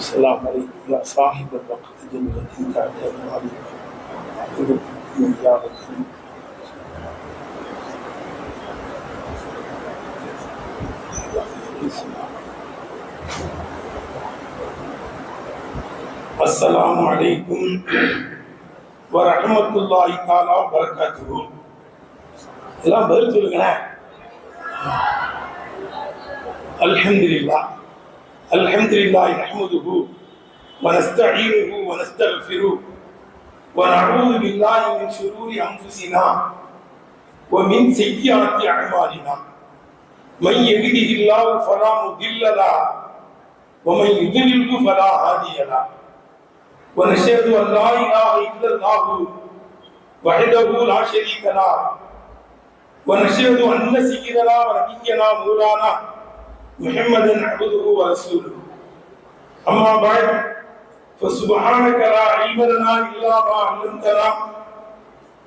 السلام عليكم يا صاحب الوقت الذي تعتاد عليك أعوذ بك من يا كريم السلام عليكم ورحمة الله تعالى وبركاته எல்லாம் பதில் சொல்லுங்களேன் அல்ஹம்துலில்லாஹ் الحمد لله نحمده ونستعينه ونستغفره ونعوذ بالله من شرور أنفسنا ومن سيئات أعمالنا. من يهده الله فلا مضل له ومن يضلل فلا هادي له. ونشهد أن لا إله إلا الله وحده لا شريك له. ونشهد أن سيدنا ونبينا مولانا محمدا عبده ورسوله. أما بعد فسبحانك لا علم لنا إلا ما علمتنا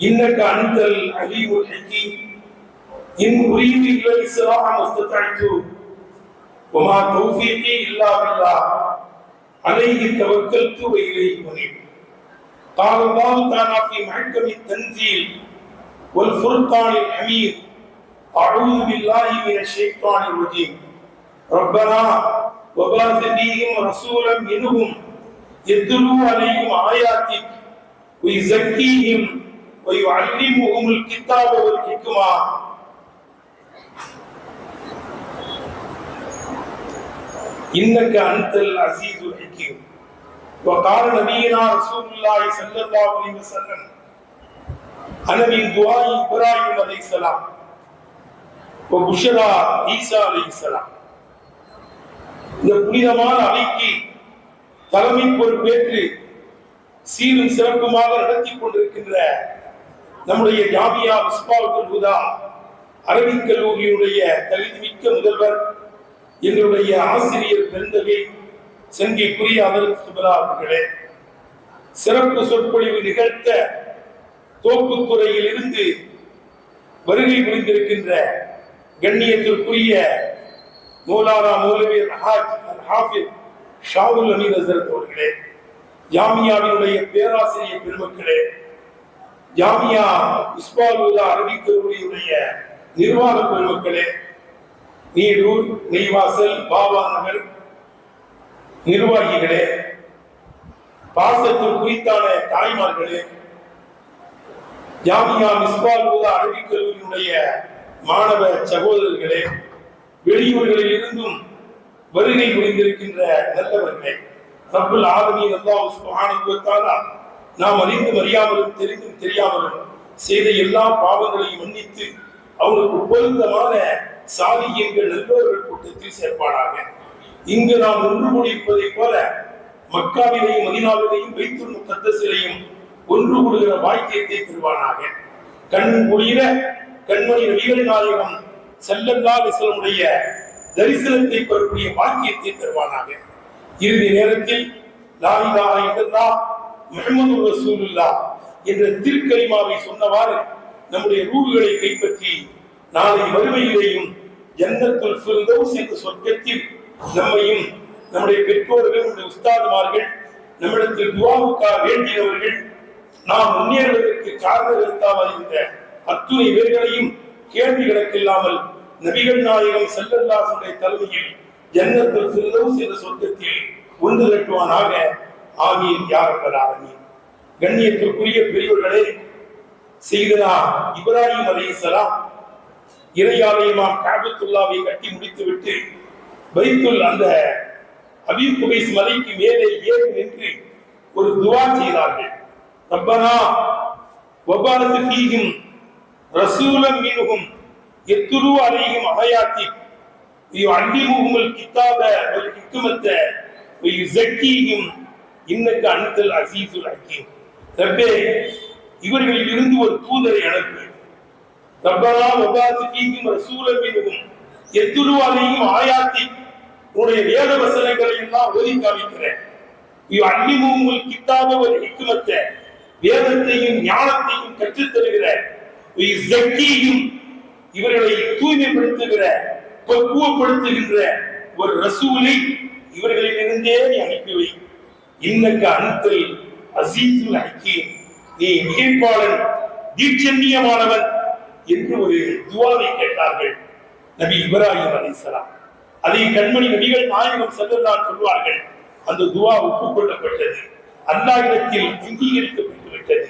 إنك أنت العليم الحكيم. إن أريد إلا الإصلاح ما استطعت وما توفيقي إلا بالله. عليه توكلت وإليه منيب. قال الله تعالى في محكم التنزيل والفرقان الحميد أعوذ بالله من الشيطان الرجيم. ربنا وبعث فيهم رسولا منهم يتلو عليهم آياتك ويزكيهم ويعلمهم الكتاب والحكمة. إنك أنت العزيز الحكيم. وقال نبينا رسول الله صلى الله عليه وسلم أنا من دعاء إبراهيم عليه السلام وبشرى عيسى عليه السلام. இந்த புனிதமான அவைக்கு தலைமை பொறுப்பேற்று சீரும் சிறப்புமாக நடத்தி கொண்டிருக்கின்ற நம்முடைய ஜாமியா முஸ்பாவுல் ஹுதா அரபிக் தகுதி தகுதிமிக்க முதல்வர் எங்களுடைய ஆசிரியர் பெருந்தகை சென்கைக்குரிய அமர் சுபரா அவர்களே சிறப்பு சொற்பொழிவு நிகழ்த்த தோப்புத்துறையில் இருந்து வருகை புரிந்திருக்கின்ற கண்ணியத்திற்குரிய மௌலானா மௌலவி ஹாஜ் ஹாஃபித் ஷாவுல் அமீன் ஹசரத் அவர்களே ஜாமியாவினுடைய பேராசிரியர் பெருமக்களே ஜாமியா இஸ்பாலுல்லா அரபிக் கல்லூரியுடைய நிர்வாக பெருமக்களே நீடூர் நெய்வாசல் பாபா நகர் நிர்வாகிகளே பாசத்தில் குறித்தான தாய்மார்களே ஜாமியா மிஸ்பால் அரபிக் கல்லூரியினுடைய மாணவ சகோதரர்களே வெளியூர்களில் இருந்தும் வருகை புரிந்திருக்கின்ற நல்லவர்களே ரப்பல் ஆலமீன் அல்லாஹ் சுப்ஹானஹு நாம் அறிந்தும் அறியாமலும் தெரிந்தும் தெரியாமலும் செய்த எல்லா பாவங்களையும் மன்னித்து அவனுக்கு சாதி சாதியங்கள் நல்லவர்கள் கூட்டத்தில் சேர்ப்பானாக. இங்கு நாம் ஒன்று கூடியிருப்பதைப் போல மக்காவிலையும் மதினாவிலையும் வைத்துள் முக்கத்தசிலையும் ஒன்று கூடுகிற பாக்கியத்தை தருவானாக கண் குளிர கண்மணி நபிகள் நாயகம் செல்லல்லா விசலமுடைய தரிசனத்தை பெறக்கூடிய பாக்கியத்தை தருவானாக. இறுதி நேரத்தில் லாயிலா இல்லல்லா முஹம்மது ரசூலுல்லா என்ற திருக்கரிமாவை சொன்னவாறு நம்முடைய ரூகுகளை கைப்பற்றி நாளை மறுமையிலேயும் ஜன்னத்துல் ஃபிர்தௌஸ் என்ற சொர்க்கத்தில் நம்மையும் நம்முடைய பெற்றோர்கள் நம்முடைய உஸ்தாதுமார்கள் நம்மிடத்தில் துவாவுக்காக வேண்டியவர்கள் நாம் முன்னேறுவதற்கு காரணங்களுக்காக இருந்த அத்துணை பேர்களையும் கேள்வி கணக்கில்லாமல் நபிகள் நாயகம் செல்லல்லாசுடைய தலைமையில் ஜன்னத்தில் ஃபிர்தௌஸ் என்ற சொர்க்கத்தில் ஒன்று கட்டுவானாக ஆகிய யாரப்பர் ஆமீன் கண்ணியத்திற்குரிய பெரியவர்களே செய்தனா இப்ராஹிம் அலைஹிஸ்ஸலாம் இறையாலயமாம் காபத்துல்லாவை கட்டி முடித்துவிட்டு பைத்துல் அந்த அபீர் குபைஸ் மலைக்கு மேலே ஏறி நின்று ஒரு துவா செய்தார்கள். ரப்பனா வபாரத்து ஃபீஹிம் ரசூலம் மின்ஹும் எத்துரு அலையும் அகையாத்தி. அண்டிமுகங்கள் கித்தாப ஒரு கித்துமத்தை ஜக்கியும் இன்னக்கு அணுத்தல் அசீசுல் அக்கீம் ரப்பே இவர்களில் இருந்து ஒரு தூதரை அனுப்பு. ரப்பனா உபாசிக்கும் ரசூலமினும் எத்துரு அலையும் ஆயாத்தி உன்னுடைய வேத வசனங்களை எல்லாம் ஓதி காமிக்கிறேன். இவ் அன்னிமுகங்கள் கித்தாப ஒரு ஹிக்குமத்தை வேதத்தையும் ஞானத்தையும் கற்றுத் தருகிற கற்றுத்தருகிற ஜக்கியும் இவர்களை தூய்மைப்படுத்துகிற பக்குவப்படுத்துகின்ற ஒரு ரசூலை இவர்களிலிருந்தே நீ அனுப்பி வை. இன்னக்கு அன்பில் அசீசுல் ஹக்கீம் நீ மிகைப்பாளன் தீட்சண்யமானவன் என்று ஒரு துவாவை கேட்டார்கள் நபி இப்ராஹிம் அலைஹிஸ்ஸலாம் அதை கண்மணி நபிகள் நாயகம் செல்லலாம் சொல்வார்கள் அந்த துவா ஒப்புக்கொள்ளப்பட்டது. அல்லாஹிடத்தில் அங்கீகரிக்கப்பட்டு விட்டது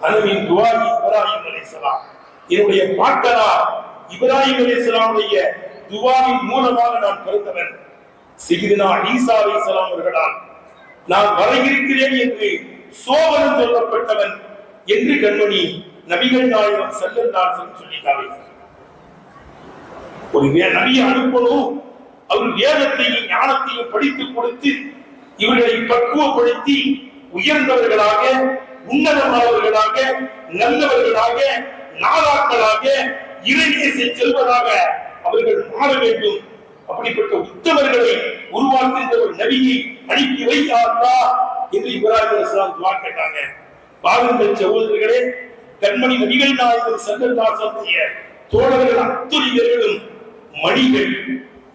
அனவின் துவா இப்ராஹிம் அலைஹிஸ்ஸலாம் என்னுடைய பாட்டனார் இப்ராஹிம் அலைஹிஸ்ஸலாமுடைய துவாவின் மூலமாக நான் பிறந்தவன். சிகிதினா ஈசா அலைஹிஸ்ஸலாம் அவர்களால் நான் வர இருக்கிறேன் என்று சோபனம் சொல்லப்பட்டவன் என்று கண்மணி நபிகள் நாயகம் செல்லந்தாசன் சொல்லி காமித்தார் ஒரு வே- நபியை அனுப்பணும். அவர் வேதத்தையும் ஞானத்தையும் படித்து கொடுத்து இவர்களை பக்குவப்படுத்தி உயர்ந்தவர்களாக உன்னதமானவர்களாக நல்லவர்களாக நாதாக்களாக இறைநேச செல்வராக அவர்கள் மாற வேண்டும். அப்படிப்பட்ட உத்தவர்களை உருவாக்குகின்ற ஒரு நபியை அனுப்பி வைத்தார்களா என்று இப்ராஹிம் அலிஸ்லாம் துவா கேட்டாங்க. பாருங்கள் சகோதரர்களே கண்மணி நபிகள் நாயகம் செல்லல்லாசனுடைய தோழர்கள் அத்துணை பேர்களும் மணிகள்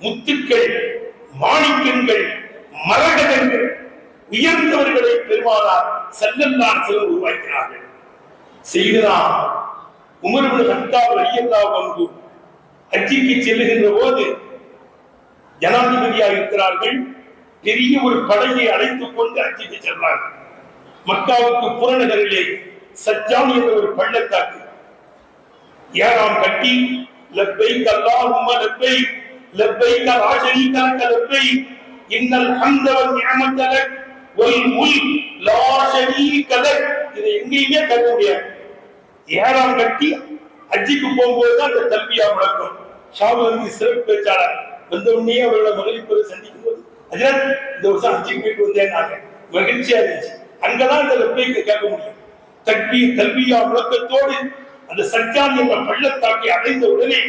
முத்துக்கள் மாணிக்கங்கள் மரகதங்கள் உயர்ந்தவர்களை பெருமானார் செல்லல்லார் சிலர் உருவாக்கினார்கள். செய்தனா உமர்பின் ஹத்தாப் ஐயல்லா வந்து ஹஜ்ஜிக்கு செல்லுகின்ற போது ஜனாதிபதியாக இருக்கிறார்கள். பெரிய ஒரு படையை அழைத்துக் கொண்டு ஹஜ்ஜிக்கு செல்றாங்க மக்காவுக்கு புறநகரிலே சஜ்ஜான் என்ற ஒரு பள்ளத்தாக்கு. ஏழாம் கட்டி லப்பைக் அல்லாஹும்ம லப்பைக் லப்பைக் லா ஷரீக லக லப்பைக் இன்னல் ஹம்த வல் நிஅமத லக் வல் முல்க் லா ஷரீக லக். இதை எங்கேயுமே தர முடியாது. ஏறாம் கட்டி அஜிக்கு போகும்போது தான் அந்த தல்பியா முழக்கம். ஷாபுலி சிறப்பு பேச்சாளர். வந்த உடனே அவரோட மகளிர் சந்திக்கும் போது அஜரத் இந்த வருஷம் அஜிக்கு போயிட்டு வந்தேன் நாங்க மகிழ்ச்சியா இருந்துச்சு. அங்கதான் இந்த லப்பைக்கு கேட்க முடியும். தக்பீர் தல்பியா முழக்கத்தோடு அந்த சஜ்ஜான் என்ற பள்ளத்தாக்கை அடைந்த உடனே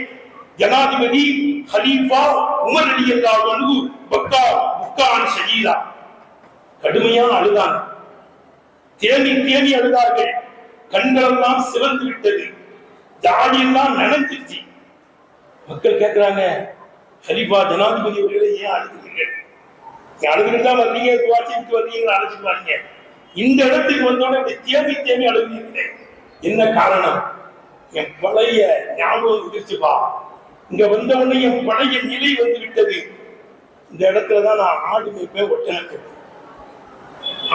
ஜனாதிபதி ஹலீஃபா உமர் அலி அல்லாஹ் பக்கா புக்கான் ஷகீலா. கடுமையா அழுதான். தேனி தேனி அழுதார்கள். கண்களெல்லாம் சிவந்து விட்டது. தாடியெல்லாம் நனைஞ்சிருச்சு. மக்கள் கேட்கிறாங்க ஹலீஃபா ஜனாதிபதி அவர்களை ஏன் அழுகிறீர்கள் நீங்க அழுதுகிட்டு தான் வர்றீங்க வாட்சிக்கு வர்றீங்க அழைச்சிட்டு வரீங்க இந்த இடத்துக்கு வந்தோட இப்படி தேவி தேம்பி அழுகிறீர்களே என்ன காரணம்? என் பழைய ஞாபகம் இருந்துச்சுப்பா இங்க வந்த உடனே என் பழைய நிலை வந்து விட்டது. இந்த இடத்துல தான் நான் ஆடு மேய்ப்பேன் ஒட்டனை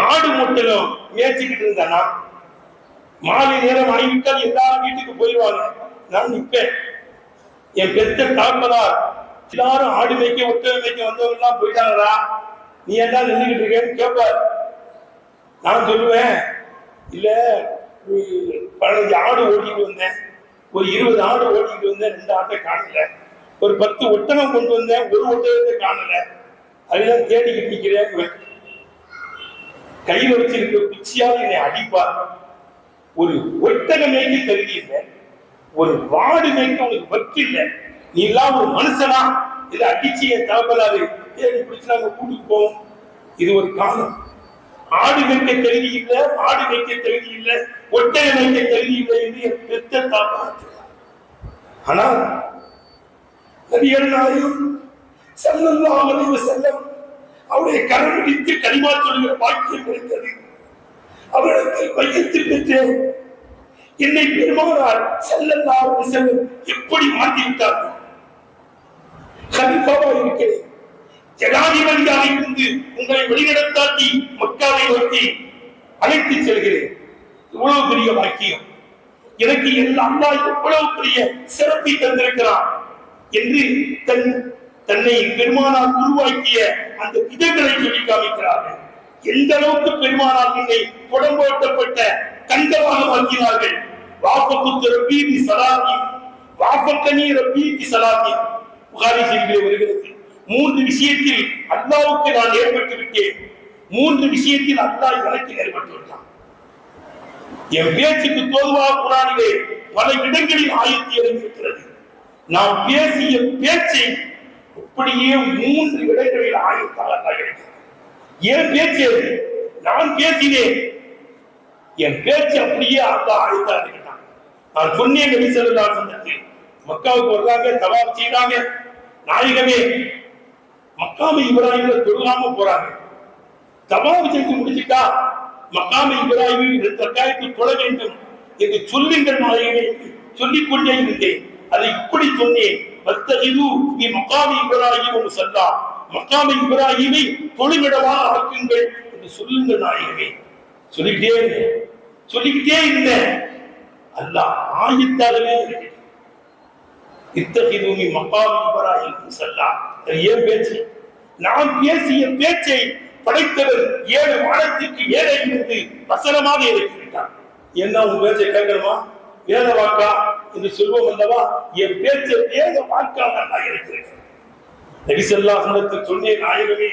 ஆடு முட்டலும் மேய்ச்சிக்கிட்டு இருந்தேன்னா மாலை நேரம் ஆகிவிட்டால் எல்லாரும் வீட்டுக்கு போயிடுவாங்க நான் நிற்பேன். என் பெத்த காப்பதார் எல்லாரும் ஆடு மேய்க்க ஒட்டனை மேய்க்க வந்தவங்க எல்லாம் போயிட்டாங்களா? நீ என்ன நின்றுகிட்டு இருக்கேன்னு கேட்பார் நான் சொல்லுவேன் இல்ல பதினஞ்சு ஆடு ஓட்டிட்டு வந்தேன். ஒரு இருபது ஆடு ஓட்டிட்டு வந்தேன் ரெண்டு ஆட்டை காணல. ஒரு பத்து ஒட்டகம் கொண்டு வந்தேன் ஒரு ஒட்டகத்தை காணல. அதுதான் தேடிக்கிட்டு நிற்கிறேன் கையில வச்சிருக்க குச்சியால் என்னை அடிப்பார். ஒரு ஒட்டகமேக்கு மேய்க்க கருதி இல்லை ஒரு வாடு மேய்க்க உனக்கு பக்தி இல்லை. நீ எல்லாம் ஒரு மனுஷனா? இதை அடிச்சு என் தகப்பலாது ஏறி பிடிச்சு நாங்க கூட்டிட்டு போவோம்? இது ஒரு காலம் ஆடு மேய்க்க தகுதி இல்லை மாடு மேய்க்க தகுதி இல்லை ஒட்டக மேய்க்க தகுதி இல்லை என்று என் பெத்த தாப்பா ஆனால் நபிகள் நாயகம் செல்லம் அவருடைய கரம் பிடித்து கலிமா சொல்கிற பாக்கியம் கிடைத்தது. அவரிடத்தில் பையத்து பெற்றேன். என்னை பெருமானார் ஸல்லல்லாஹு செல்லும் எப்படி மாற்றி விட்டார்கள் கலிஃபாவா இருக்கிறேன். ஜனாதிபதியாக இருந்து உங்களை வழிநடத்தாட்டி மக்காவை நோக்கி அழைத்து செல்கிறேன். இவ்வளவு பெரிய வாக்கியம் எனக்கு என் அல்லாஹ் எவ்வளவு பெரிய சிறப்பை தந்திருக்கிறான் என்று தன் தன்னை பெருமானால் உருவாக்கிய அந்த விதங்களை சொல்லி காமிக்கிறார்கள். எந்த அளவுக்கு பெருமானார் என்னை புடம்போட்டப்பட்ட தங்கமாக மாற்றினார்கள் வாப்பக்குத்து ரப்பி பி சலாத்தி வாப்பக்கனி ரப்பி பி சலாத்தி புகாரி செய்தியிலே வருகிறது. மூன்று விஷயத்தில் அல்லாவுக்கு நான் ஏற்பட்டு விட்டேன். மூன்று விஷயத்தில் அல்லாஹ் எனக்கு ஏற்பட்டு விட்டான். என் பேச்சுக்கு தோதுவா குரானிலே பல இடங்களில் ஆயத்தி இறங்கியிருக்கிறது நாம் பேசிய பேச்சை அப்படியே மூன்று இடங்களில் ஆயத்தாக அல்லாஹ் இருக்கிறது என் பேச்சு நான் பேசினேன். என் பேச்சு அப்படியே அல்லா ஆயத்தா இருக்கிட்டான் நான் சொன்னேன் நபி ஸல்லல்லாஹு சொன்னது மக்காவுக்கு வருவாங்க தவா செய்றாங்க. நாயகமே மக்காம இப்ராஹிம்ல தொழுகாம போறாங்க. தவாப் செஞ்சு முடிச்சுட்டா மக்காம இப்ராஹிமில் ரெண்டு தொழ வேண்டும் என்று சொல்லுங்கள் நாயகமே சொல்லிக் கொண்டே இருந்தேன். அதை இப்படி சொன்னேன். வத்தகிது நீ மக்காமி இப்ராஹிம் ஒரு சல்லா மக்காம இப்ராஹிமை தொழுமிடமாக ஆக்குங்கள் என்று சொல்லுங்கள் நாயகமே. சொல்லிக்கிட்டே இருந்தேன். சொல்லிக்கிட்டே இருந்தேன். அல்ல ஆயத்தாகவே இருக்கு இத்தகைய மக்காமி இப்ராஹிம் சொல்லா ஏன் பேச்சு? நான் பேசிய பேச்சை படைத்தவர் ஏழு வானத்திற்கு மேலே இருந்து வசனமாக இருக்கிறார் என்ன உன் பேச்சை கேட்கணுமா? வேத வாக்கா? என்று சொல்வோம் அல்லவா? என் பேச்சை வேத வாக்காக நான் இருக்கிறேன் நபிசல்லா சொன்னத்தில் சொன்னேன் நாயகமே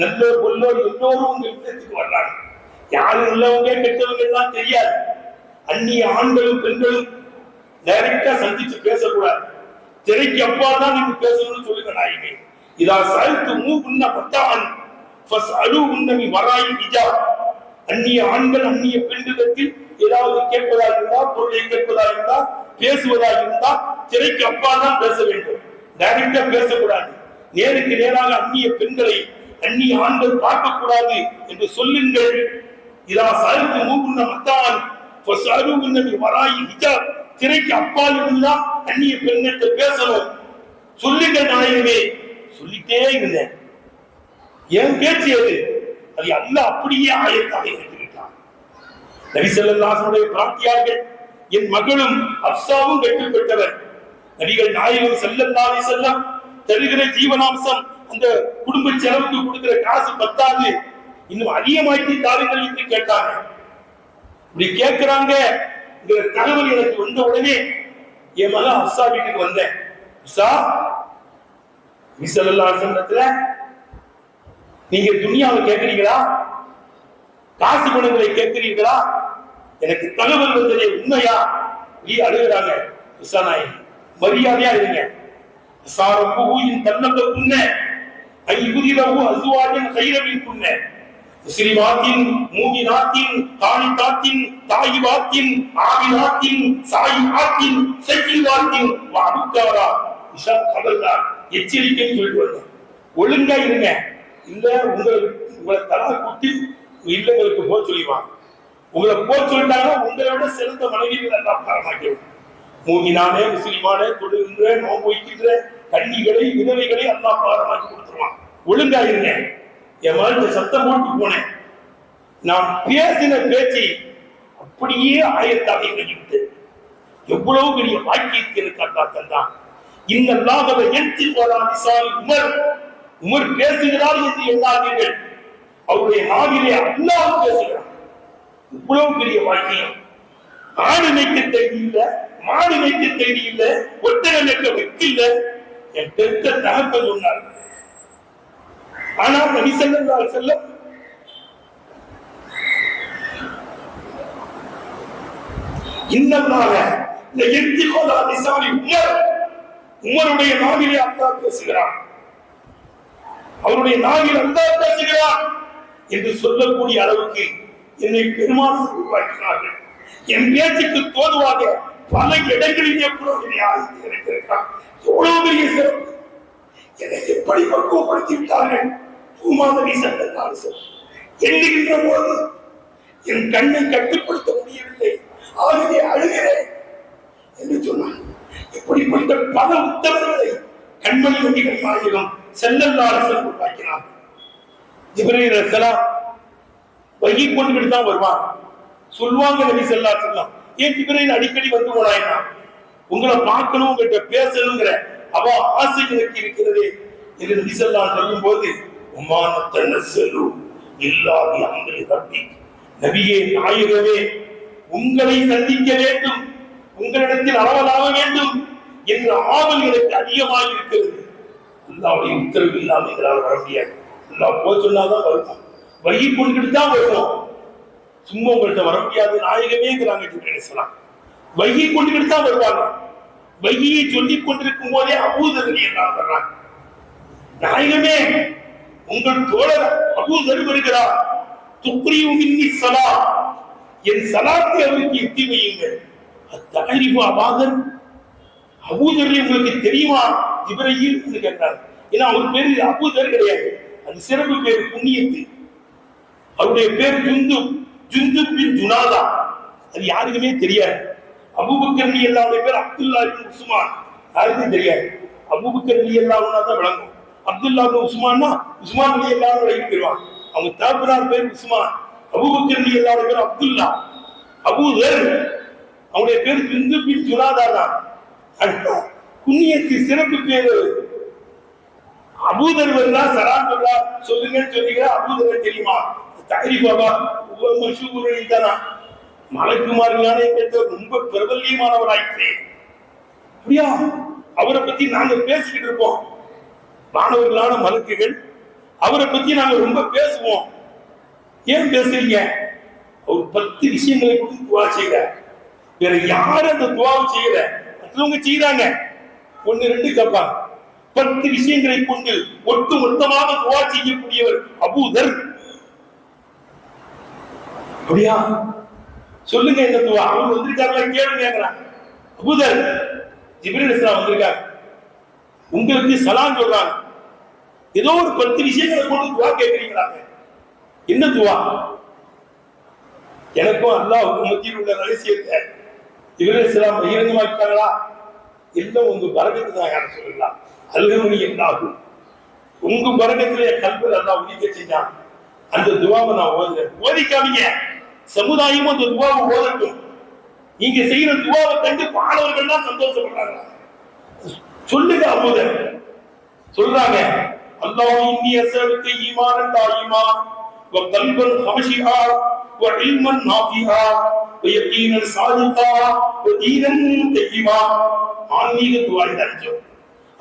நல்லோர் கொல்லோர் எல்லோரும் உங்க இல்லத்துக்கு வர்றாங்க. யாரு நல்லவங்க கெட்டவங்க எல்லாம் தெரியாது. அந்நிய ஆண்களும் பெண்களும் டைரக்டா சந்திச்சு பேசக்கூடாது. திரைக்கு அப்பா தான் நீங்க பேசணும்னு சொல்லுங்க நாயகமே. இதா சருத்து மூ உன்ன பத்தான் ஃபஸ் அலு உன்னமி வராய் நிஜா. அந்நிய ஆண்கள் அந்நிய பெண்களிடத்தில் ஏதாவது கேட்பதா இருந்தா பொருளை கேட்பதா இருந்தா பேசுவதா இருந்தா திரைக்கு அப்பா தான் பேச வேண்டும். டைரக்டா பேசக்கூடாது. நேருக்கு நேராக அந்நிய பெண்களை அந்நிய ஆண்கள் பார்க்கக்கூடாது என்று சொல்லுங்கள். இதா சல்த்து மூ மத்தான் வராயி நிஜா திரைக்கு அப்பால் இருந்துதான் அந்நிய பெண்கிட்ட பேசணும். சொல்லுங்கள் நாயகமே. சொல்லிட்டே இருந்தேன். ஏன் பேச்சு அது அது அல்ல அப்படியே ஆயத்தாக இருந்துவிட்டான் நபிசல்லாசனுடைய பிரார்த்தியார்கள் என் மகளும் அப்சாவும் பெற்றவர் நபிகள் நாயகம் செல்லல்லாவே செல்லம் தருகிற ஜீவனாம்சம் அந்த குடும்ப செலவுக்கு கொடுக்கிற காசு பத்தாது. இன்னும் அதிகமாக்கி தாருங்கள் என்று கேட்டாங்க. இப்படி கேட்கிறாங்க. தகவல் எனக்கு வந்த உடனே என் மகன் அப்சா வீட்டுக்கு வந்தேன். அப்சா விசலல்லாசனத்துல நீங்க துணியாவை கேட்கிறீங்களா? காசு குணங்களை கேட்கிறீர்களா? எனக்கு தகவல் வந்ததே உண்மையா? நீ அழுகிறாங்க. உஷா உசானாய் மரியாதையா இருங்க. சாரப்புவின் தன்னந்த புண்ண ஐபுதிரவு அசுவாஜன் கைரவின் புண்ண முஸ்லிமாத்தின் மூமினாத்தின் காணித்தாத்தின் தாயிவாத்தின் ஆவினாத்தின் சாயிவாத்தின் செய்யிவாத்தின் வாடுக்காரா இஷா கபல்தார் எச்சரிக்கைன்னு சொல்லிட்டு வந்தேன் ஒழுங்கா இருங்க. இல்ல உங்களை உங்களை தலா குட்டி இல்லங்களுக்கு போக சொல்லிவான் உங்களை போக சொல்லிட்டாங்கன்னா உங்களை விட சிறந்த மனைவிகள் எல்லாம் மூமினானே முஸ்லிமானே தொழுகின்ற நோம்பு வைக்கின்ற கண்ணிகளை விதவைகளை அல்லா பாரமாக்கி கொடுத்துருவான். ஒழுங்கா இருங்க. என் மகன் சத்தம் போட்டு போனேன். நான் பேசின பேச்சை அப்படியே ஆயத்தாக இருந்துட்டு எவ்வளவு பெரிய வாக்கியத்தை எனக்கு அல்லா தந்தான். இன்னல்லாகவ எழுத்தி போலாம் விசால் உமர். உமர் பேசுகிறார் என்று எண்ணாதீர்கள். அவருடைய நாவிலே அல்லாஹ் பேசுகிறார். இவ்வளவு பெரிய வாக்கியம் ஆடு மேய்க்க இல்ல மாடு மேய்க்க இல்ல ஒட்டகை மேய்க்க வைக்கல என் பெத்த தகப்பன் சொன்னார். ஆனால் நபி ஸல்லல்லாஹு அலைஹி இன்னமாக இந்த எத்திகோலா நிசாரி உமர் உமருடைய நாவிலே அல்லாஹ் பேசுகிறான். அவருடைய நாவில் அந்த பேசுகிறான் என்று சொல்லக்கூடிய அளவுக்கு என்னை பெருமாள் உருவாக்கினார்கள். என் பேச்சுக்கு தோதுவாக பல இடங்களிலே கூட என்னை எவ்வளவு பெரிய சிறப்பு. என்னை எப்படி பக்குவப்படுத்தி விட்டார்கள் பூமாதவி சண்டத்தால் எண்ணுகின்ற போது என் கண்ணை கட்டுப்படுத்த முடியவில்லை. ஆகவே அழுகிறேன் என்று சொன்னான். இப்படிப்பட்ட பல உத்தரவுகளை கண்மணி நபிகள் நாயகம் செல்லல்லாத உருவாக்கினார் ஜிப்ரீல் ரசலா வகி கொண்டு தான் வருவான். சொல்லுவாங்க நபி செல்லா செல்லாம் ஏன் ஜிப்ரீல் அடிக்கடி வந்து போனாயினா? உங்களை பார்க்கணும் உங்கள்கிட்ட பேசணுங்கிற அவ ஆசை எனக்கு இருக்கிறதே என்று நபி செல்லா சொல்லும் போது உமானத்தன்ன செல்லு இல்லாத அங்கே தப்பி நபியே நாயகமே உங்களை சந்திக்க வேண்டும் உங்களிடத்தில் அளவலாக வேண்டும் என்ற ஆவல் எனக்கு அதிகமாக இருக்கிறது. அல்லாவுடைய உத்தரவு இல்லாமல் எங்களால் வர முடியாது. அல்லாஹ் போக சொன்னாதான் வருவோம் வழி கொண்டுட்டு தான் வருவோம் சும்மா உங்கள்கிட்ட வர முடியாது நாயகமேங்கிறாங்க ஜிப்ரீல் இஸ்லாம் வகி கொண்டுகிட்டு தான் வருவாங்க. வகியை சொல்லிக் கொண்டிருக்கும் போதே அபூதர்கள் எல்லாம் வர்றாங்க. நாயகமே உங்கள் தோழர் அபூதர் வருகிறார். துக்ரியும் சலா. என் சலாத்தை அவருக்கு எத்தி வையுங்கள். அத்தகரிப்பு அபாதர். அபூதர் உங்களுக்கு தெரியுமா? இவரையில் கேட்டார். ஏன்னா அவர் பேரு அபூதர் கிடையாது. அது சிறப்பு பேர் புண்ணியத்து. அவருடைய பேர் ஜுந்து ஜுந்து பின் ஜுனாதா. அது யாருக்குமே தெரியாது. அபூபக்கர் அலி அல்லாவுடைய பேர் அப்துல்லா பின் உஸ்மான். யாருக்கும் தெரியாது. அபூபக்கர் அலி அல்லாவுனா தான் விளங்கும். அப்துல்லா பின் உஸ்மான்னா உஸ்மான் அலி அல்லாவும் விளங்கி போயிடுவான் அவங்க தாப்பினார் பேர் உஸ்மான். அபூபக்கர் அலி பேர் அப்துல்லா. அபூதர் அவனுடைய பேர் ஜுந்து பின் ஜுனாதா தான் அடுத்த சிறப்பு பேர் அபூதர் வந்தா சலாம் வருதா சொல்லுங்கன்னு சொன்னீங்க அபூதர் தெரியுமா? தாரி பாபா மஷூர் தானா மலக்குமார்களான எங்கிட்ட ரொம்ப பிரபல்யமானவராயிற்றே. அப்படியா? அவரை பத்தி நாங்க பேசிக்கிட்டு இருப்போம். மாணவர்களான மலக்குகள் அவரை பத்தி நாங்க ரொம்ப பேசுவோம். ஏன் பேசுறீங்க? ஒரு பத்து விஷயங்களை கொடுத்து துவா செய்யற வேற யாரும் அந்த துவாவை செய்யல. மற்றவங்க செய்யறாங்க ஒன்னு ரெண்டு கேட்பாங்க. பத்து விஷயங்களை கொண்டு ஒட்டு மொத்தமாக துவா செய்யக்கூடியவர் அபூதர் அப்படியா? சொல்லுங்க இந்த துவா. அவர் வந்திருக்காங்களா கேளுங்க கேட்கிறாங்க அபூதர் ஜிப்ரீல் இஸ்லாம் வந்திருக்காங்க உங்களுக்கு சலாம் சொல்றாங்க. ஏதோ ஒரு பத்து விஷயங்களை கொண்டு துவா கேட்கிறீங்களாங்க என்ன துவா? எனக்கும் அல்லாஹ்வுக்கும் மத்தியில் உள்ள ரகசியத்தை இவரே இஸ்லாம் பகிரங்கமாக்கிட்டாங்களா? இல்லை உங்க பரகத்து தான் யாரும் சொல்லலாம் அல்லவனி என்னாகும் உங்க பரகத்துல என் கல்வியில் அல்லாஹ் உதிக்க செஞ்சான் அந்த துவாவை நான் ஓதுறேன் ஓதிக்காமீங்க சமுதாயமும் அந்த துவாவை ஓதட்டும் நீங்க செய்யற துவாவை கண்டு மாணவர்கள் தான் சந்தோஷப்படுறாங்க சொல்லுங்க அமுதன் சொல்றாங்க அல்லாஹ் இன்னி அஸ்அலுக்க ஈமானன் தாயிமா وقلبا خاشعا وعلما نافعا ويقينا صادقا ودينا قيما ஆன்மீக துவா இந்த அஞ்சம்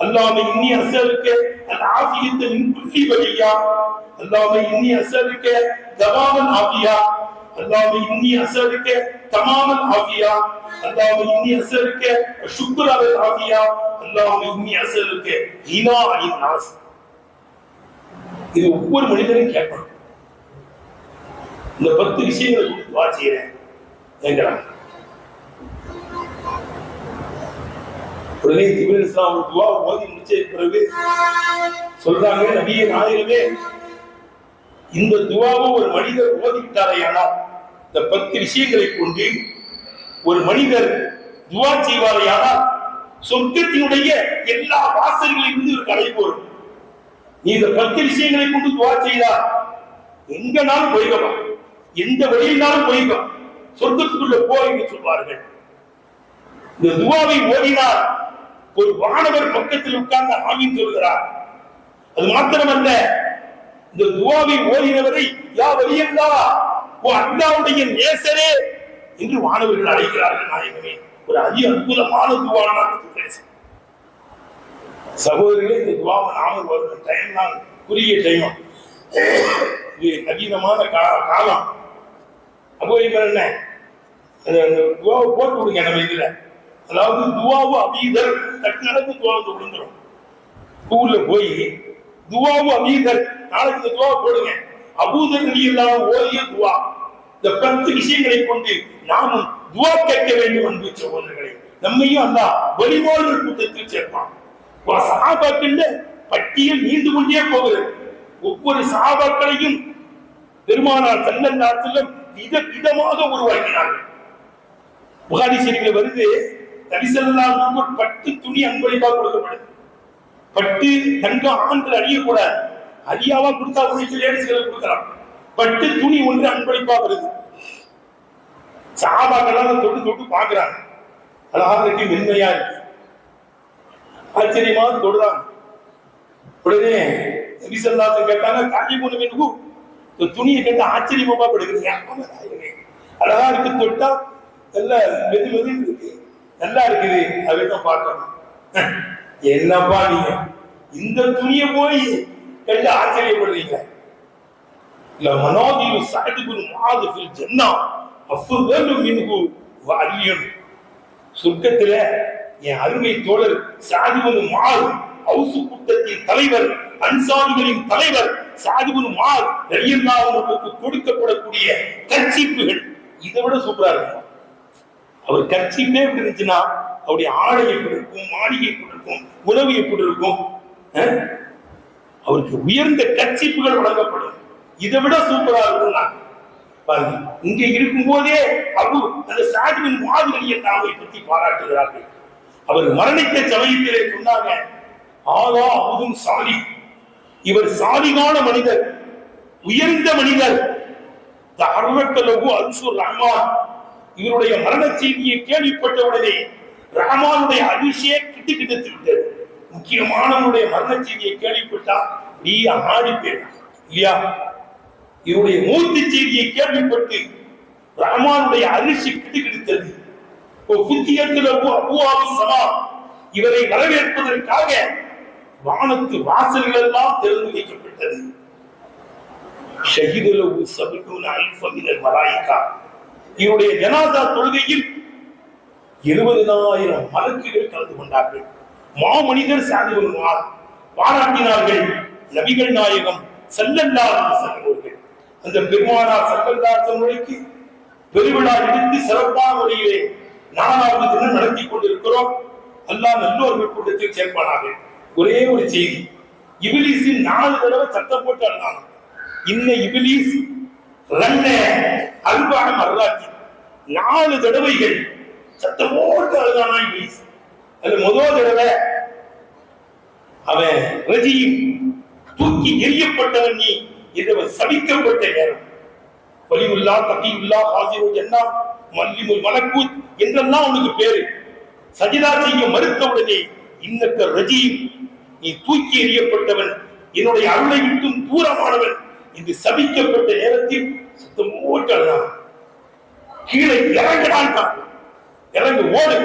اللهم إني أسألك العافية من كل بلية اللهم إني أسألك دوام العافية اللهم إني أسألك تمام العافية اللهم إني أسألك الشكر على العافية اللهم إني أسألك غنى عن الناس இது ஒவ்வொரு மனிதரும் கேட்கணும் இந்த பத்து விஷயங்களை கொடுத்து வா செய்யறேன் உடனே திபில் இஸ்லாம் துவா மோதி முடிச்ச பிறகு சொல்றாங்க நபியே நாயகமே இந்த துவாவும் ஒரு மனிதர் ஓதிவிட்டாரையானால் இந்த பத்து விஷயங்களை கொண்டு ஒரு மனிதர் துவா செய்வாரையானால் சொர்க்கத்தினுடைய எல்லா வாசல்களில் இருந்து ஒரு கடை போடும். நீ இந்த பத்து விஷயங்களை கொண்டு துவா செய்தா எங்கனாலும் போய்கலாம் எந்த வழியினாலும் போய்கலாம் சொர்க்கத்துக்குள்ள போ என்று சொல்வார்கள். இந்த துவாவை ஓதினார் ஒரு வானவர் பக்கத்தில் உட்கார்ந்து ஆமீன் சொல்கிறார். அது மாத்திரமல்ல இந்த துவாவை ஓடினவரை யா வலியல்லா ஓ அல்லாவுடைய நேசரே என்று வானவர்கள் அழைக்கிறார்கள் நாயகமே. ஒரு அதி அற்புதமான துவான சகோதரர்களே இந்த துவாவை நாம வரும் டைம் தான் குறுகிய டைம் இது நவீனமான கா- காலம். அபோதிபர் என்ன? அந்த துவாவை போட்டு விடுங்க நம்ம இதுல. அதாவது துவாவு அபீதர் தட்டு நடந்து துவாவுக்கு விழுந்துரும். ஸ்கூல்ல போய் துவாவு அபீதர் நாளைக்கு இந்த துவா போடுங்க. அபூதர் இல்லாம ஓதிய துவா. இந்த பத்து விஷயங்களை கொண்டு நாமும் துவா கேட்க வேண்டும் அன்பு சகோதரர்களை. நம்மையும் அல்லா வழிபாடுகள் கூட்டத்தில் சேர்ப்பான். சகாபாக்கள் பட்டியல் நீண்டு கொண்டே போகிறது. ஒவ்வொரு சகாபாக்களையும் பெருமானார் சல்லல்லாஹு செல்லம் வித விதமாக உருவாக்கினார்கள். புகாரி ஷெரீஃபில் வருது நபிசல்லாஹுக்கு ஒரு பட்டு துணி அன்பளிப்பா கொடுக்கப்படுது பட்டு தங்கம் ஆண்கள் அறியக்கூடாது அழியாவா கொடுத்தா உனக்கு லேடிஸ்களுக்கு கொடுக்கலாம். பட்டு துணி ஒன்று அன்பளிப்பா வருது. சாபாக்கெல்லாம் தொட்டு தொட்டு பாக்குறாங்க அழகாக இருக்கு மென்மையா இருக்கு. ஆச்சரியமா தொடுறாங்க. உடனே நபிசல்லாசன் கேட்டாங்க காஞ்சி போன இந்த துணியை கேட்டு ஆச்சரியமா படுகிறது அழகா இருக்கு தொட்டா நல்ல மெது மெதுன்னு இருக்கு. நல்லா இருக்குது அதுதான் பார்க்கணும் என்னப்பா நீங்க? இந்த துணியை போய் கண்டு ஆச்சரியப்படுறீங்க. இல்ல மனோதிவு சாதிபுன் மாதிஃபில் ஜன்னா அஃபுதலு மின்ஹு வஅலியுன் சொர்க்கத்துல என் அருமை தோழர் சாதிபுன் மால் ஹவுசு கூட்டத்தின் தலைவர் அன்சாரிகளின் தலைவர் சாதிபுன் மால் ரலியல்லாஹு அவர்களுக்கு கொடுக்கப்படக்கூடிய கர்ச்சீப்புகள் இதை விட சூப்பரா இருக்கும்? அவர் கர்ச்சீப்பே எப்படி இருந்துச்சுன்னா அவருடைய ஆடை எப்படி இருக்கும் மாளிகை எப்படி இருக்கும் உணவு எப்படி இருக்கும் அவருக்கு உயர்ந்த கட்சிப்புகள் வழங்கப்படும். இதை விட சூப்பரா இருக்கும் நான் பாருங்க இங்க இருக்கும் போதே அபு அந்த சாஜிபின் மாதிரி நாமை பற்றி பாராட்டுகிறார்கள். அவர் மரணித்த சமயத்திலே சொன்னாங்க ஆதா அபுதும் சாலி. இவர் சாலிகான மனிதர் உயர்ந்த மனிதர். தர்வக்கலகு அன்சுர் ரஹ்மான் இவருடைய மரண செய்தியை கேள்விப்பட்ட உடனே ரஹ்மானுடைய அதிர்ச்சியே கிட்டு கிட்டத்து விட்டது. முக்கியமானவனுடைய மரண செய்தியை கேள்விப்பட்டா நீ ஆடி போயிடும் இல்லையா? இவருடைய மூர்த்தி செய்தியை கேள்விப்பட்டு ராமானுடைய அரிசி கிட்டு கிடித்தது புத்தியத்தில் சமா. இவரை வரவேற்பதற்காக வானத்து வாசல்கள் எல்லாம் திறந்து வைக்கப்பட்டது. உ சபிகுன அல்ஃபமினல் மலாயிகா. இவருடைய ஜனாதா தொழுகையில் இருபதினாயிரம் மலக்குகள் கலந்து கொண்டார்கள். மாமனிதர் சாதிபன் பாராட்டினார்கள். நபிகள் நாயகம் செல்லல்லா செல்வர்கள் அந்த பெருமானார் செல்லல்லா செல்வர்களுக்கு பெருவிழா எடுத்து சிறப்பான முறையிலே நாலாவது தினம் நடத்தி கொண்டிருக்கிறோம். அல்லாஹ் நல்லோர்கள் கூட்டத்தில் சேர்ப்பானார்கள் ஒரே ஒரு செய்தி இபிலிஸின் நாலு தடவை சத்தம் போட்டு அழுதாங்க இன்ன இபிலிஸ் ரன்ன அல்பான மர்ராத்தி நாலு தடவைகள் சத்த போட்டு அழுதானா அது முதல் தடவை அவன் ரஜியும் தூக்கி எரியப்பட்டவன் நீ என்றவன் சபிக்கப்பட்ட நேரம். வலிவுல்லா தகியுல்லா ஹாசிரு ஜன்னா மல்லிமுல் மலக்கூத் என்றெல்லாம் அவனுக்கு பேரு. சஜிதா செய்ய மறுத்தவுடனே இன்னக்க ரஜியும் நீ தூக்கி எறியப்பட்டவன் என்னுடைய அருளை விட்டும் தூரமானவன். இது சபிக்கப்பட்ட நேரத்தில் சத்தம் ஓட்டலாம் கீழே இறங்கடான் இறங்கு ஓடு.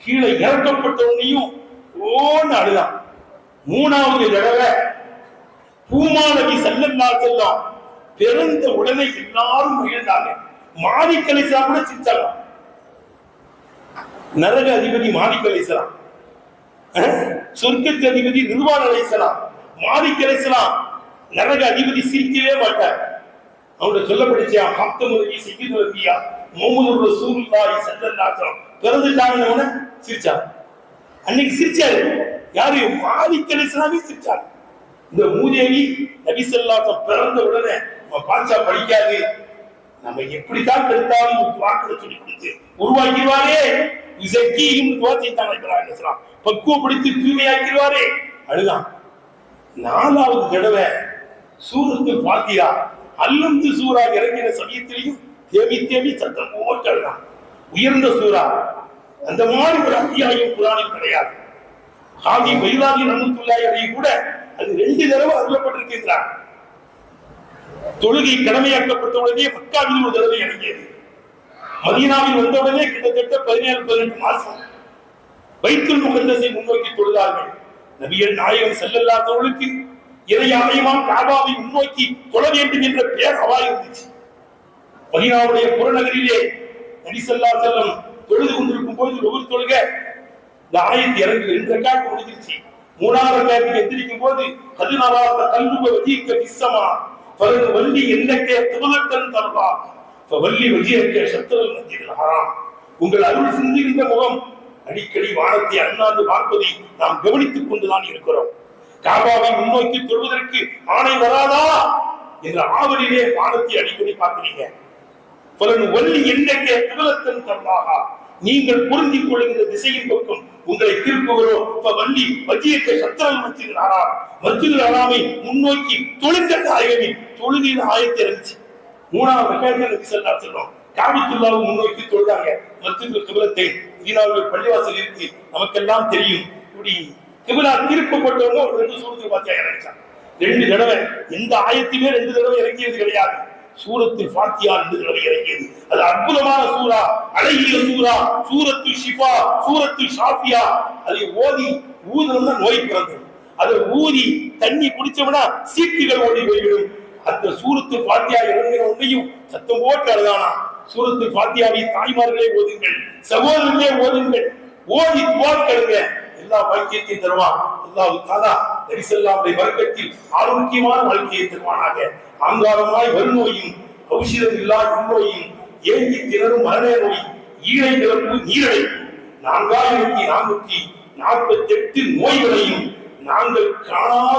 கீழே இறக்கப்பட்டவனையும் ஓன்னு அழுதான் மூணாவது தடவை பூமாநபி செல்லல்லா செல்லும் பிறந்த உடனே எல்லாரும் மகிழ்ந்தாங்க. மாணிக்கலைசா கூட சிரிச்சாலாம் நரக அதிபதி மாணிக்கலைசலாம் சொர்க்கத்து அதிபதி நிர்வாண அலைசலாம் மாணிக்கலைசலாம் நரக அதிபதி சிரிக்கவே மாட்டார். அவங்க சொல்லப்படுச்சா ஹாத்தமுருகி செய்யுது ரபியா முகமது ரசூலுல்லாஹி ஸல்லல்லாஹு அலைஹி பிறந்துட்டாங்கன்னு சிரிச்சார் அன்னைக்கு சிரிச்சாரு. யாரு மாணிக்கலைசலாமே சிரிச்சார் இந்த மூதேவி நபி ஸல்லல்லாஹு பிறந்த உடனே நம்ம பாச்சா படிக்காது. நம்ம எப்படித்தான் கருத்தாலும் வாக்குல சொல்லி கொடுத்து உருவாக்கிடுவாரே இசக்கியும் துவாத்திட்டாங்க இப்ராஹிம் அலைஹிஸ்ஸலாம் பக்குவப்படுத்தி தூய்மையாக்கிடுவாரே அழுதான். நாலாவது தடவை சூரத்து பாத்தியா அல்லந்து சூறா இறங்கின சமயத்திலையும் தேவி தேவி சத்தம் போட்டான் உயர்ந்த சூறா அந்த மாதிரி ஒரு அத்தியாயம் குரானில் கிடையாது. ஹாதி வைராகி ரமத்துல்லாஹி கூட அது ரெண்டு தடவை அருளப்பட்டிருக்கின்றார் தொழுகை கடமையாக்கப்பட்ட உடனே மக்காவில் ஒரு தடவை இறங்கியது. மதீனாவில் வந்தவுடனே கிட்டத்தட்ட பதினேழு பதினெட்டு மாசம் வைத்துல் முகந்தசை முன்னோக்கி தொழுதார்கள் நபிகள் நாயகம் செல்லல்லாதவர்களுக்கு இதை ஆலயமாம் காபாவை முன்னோக்கி தொழ வேண்டும் என்ற பேர் இருந்துச்சு. மதீனாவுடைய புறநகரிலே நபி செல்லம் தொழுது கொண்டிருக்கும் போது ஒவ்வொரு தொழுக இந்த ஆயத்து இறங்கு ரெண்டு ரெக்கார்டு முடிஞ்சிருச்சு. மூணாவது ரெக்கார்டுக்கு எந்திரிக்கும் போது பதினாலாவது கல்லுப வஜீக்க விசமா பலது வள்ளி என்னக்கே துபலத்தன் தருவா வள்ளி வஜீரக்கே சத்துரல் மத்தியில் ஹராம். உங்கள் அருள் சிந்துகின்ற முகம் அடிக்கடி வானத்தை அண்ணாந்து பார்ப்பதை நாம் கவனித்துக் கொண்டுதான் இருக்கிறோம். காபாவை முன்னோக்கி தொழுவதற்கு ஆணை வராதா? என்ற ஆவலிலே வானத்தை அடிக்கடி பார்க்கிறீங்க. பலன் வள்ளி என்னக்கே திவலத்தன் தருவாகா நீங்கள் பொருந்திக் கொள்கிற திசையின் பக்கம் உங்களை திருப்புகிறோம். இப்ப வள்ளி மத்தியத்தை சத்திரம் மத்தியில் மத்தியில் அறாமை முன்னோக்கி தொழுந்த நாயகமே தொழுகையில் ஆயத்தை இருந்துச்சு மூணாவது ரெக்காயத்தில் செல்லா சொல்லா சொல்றோம் காபித்துல்லாவை முன்னோக்கி தொழுதாங்க. மத்தியில் கிபிலத்தை தீனாவுடைய பள்ளிவாசல் இருக்கு. நமக்கெல்லாம் தெரியும். இப்படி கிபிலா திருப்பப்பட்டவங்க ஒரு ரெண்டு சூரத்தில் பாத்தியா இறங்கிச்சான். ரெண்டு தடவை எந்த ஆயத்தையுமே ரெண்டு தடவை இறங்கியது கிடையாது. சூரத்தில் ஃபாத்தியா ரெண்டு தடவை இறங்கியது. அது அற்புதமான சூரா அழகிய சூரா சூரத்து ஷிஃபா சூரத்து ஷாஃபியா. அதை ஓதி ஊதணும்னா நோய் பிறந்தது அதை ஊதி தண்ணி குடிச்சோம்னா சீட்டுகள் ஓடி போய்விடும். அந்த சூரத்து ஃபாத்தியா இறங்கின உடனேயும் சத்தம் போட்டு அழுதானா? சூரத்து பாத்தியாவை தாய்மார்களே ஓதுங்கள் சகோதரர்களே ஓதுங்கள். ஓதி துவாக்கெடுங்க எல்லா பாக்கியத்தையும் தருவான். அல்லாஹ் தாலா நபிசல்லாவுடைய வர்க்கத்தில் ஆரோக்கியமான வாழ்க்கையை தருவானாக. ஆங்காரமாய் வருநோயும் ஔஷதம் இல்லா நோயும் ஏங்கி திணறும் மரண நோய் ஈழை இழப்பு நீரடைப்பு. நான்காயிரத்தி நானூத்தி நாற்பத்தி எட்டு நோய்களையும் நாங்கள் காணாத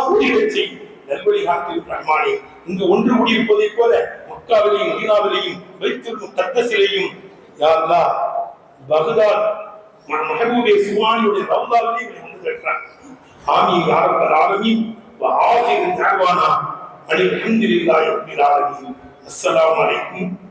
நல்வழி காத்து ரஹ்மானே. இங்கு ஒன்று கூடியிருப்பதைப் போல மக்காவிலையும் மதினாவிலையும் வைத்திருக்கும் முகத்தஸிலையும் யா அல்லாஹ் பகதாத் ம- மஹபூபே சுவானியுடைய ரவுதாவிலே இவனை வந்து கேட்கிறான் ஆமீன் யா ரப்பல் ஆலமீன். வ ஆகிரு தஅவானா ரப்பில் ஆலமீன். அஸ்ஸலாமு அலைக்கும்.